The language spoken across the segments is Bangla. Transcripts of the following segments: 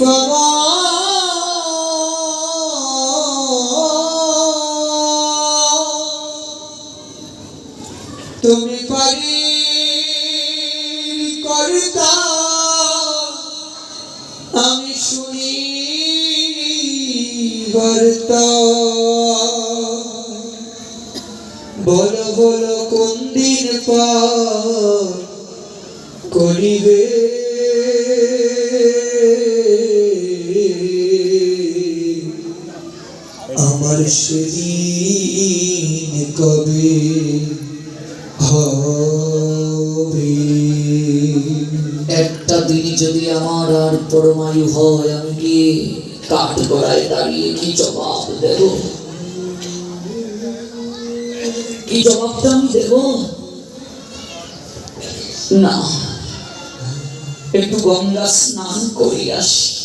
পাওয়া তুমি পারি কর্তা আমি শুনি বার্তা। বলো বলো কোন দিন পা করিবে? আমার সেদিন কবে হবে? একটা দিন যদি আমার আর পরমায়ু হয়, আমি কি কাঠ গড়ায় দাঁড়িয়ে কি জবাব দেব? কি জবাবটা আমি দেব? না, একটু গঙ্গা স্নান করে আসি।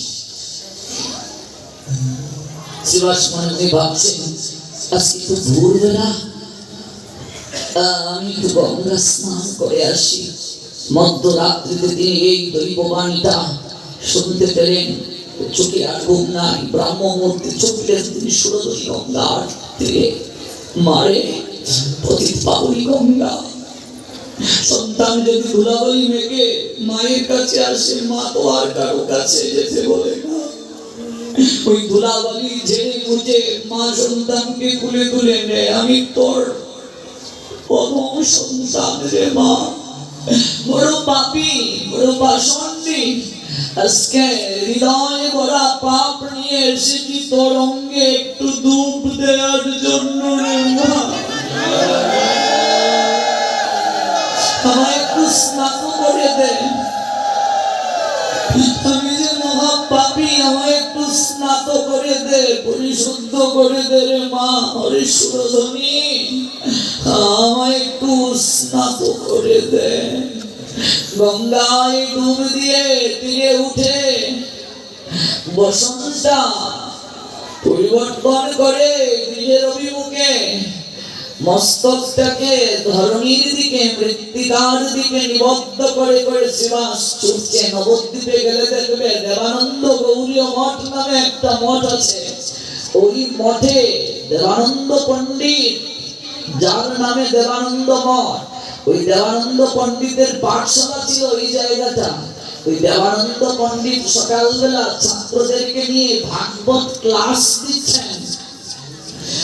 শিবাস ভাবছেন আজকে তো ভোরবেলা? আমি গঙ্গা স্নান করে আসি। মধ্যরাত্রিতে তিনি এই দৈববাণীটা শুনতে পেলেন। চোখে চোখে তিনি গঙ্গার তীরে মারে গঙ্গা। সন্তান যদি ধুলাবলি মেঘে মায়ের কাছে আসে মা তো আর কারও কাছে যেতে বলে ওই ধুলাবালি ঝেড়ে মুছে মা সন্তানকে কুলে তুলে নেয়। আমি তোর সন্তান রে মা। বড় পাপি বড় বাসন্দি আজকে হৃদয় পাপ নিয়ে এসেছি তোর অঙ্গে একটু দুধ দেওয়ার জন্য রে মা। আমায় একটু স্নাত করে দে। আমি আমায় একটু স্নাত করে দে, পরিশুদ্ধ করে দে রে মা আমায় একটু স্নাত করে দে। গঙ্গায় ডুব দিয়ে তীরে উঠে বসন্তা পরিবর্তন করে নিজের অভিমুখে মস্তকটাকে ধরণীর দিকে মৃত্তিকার দিকে নিবদ্ধ করে করে শিবাস ছুটছে নবদ্বীপে গেলে দেখবে দেবানন্দ গৌরীয় মঠ নামে একটা মঠ আছে। ওই মঠে দেবানন্দ পণ্ডিত, যার নামে দেবানন্দ মঠ। ওই দেবানন্দ পণ্ডিতের পাঠশালা ছিল এই জায়গাটা। ওই দেবানন্দ পণ্ডিত সকালবেলা ছাত্রদেরকে নিয়ে ভাগবত ক্লাস দিচ্ছেন।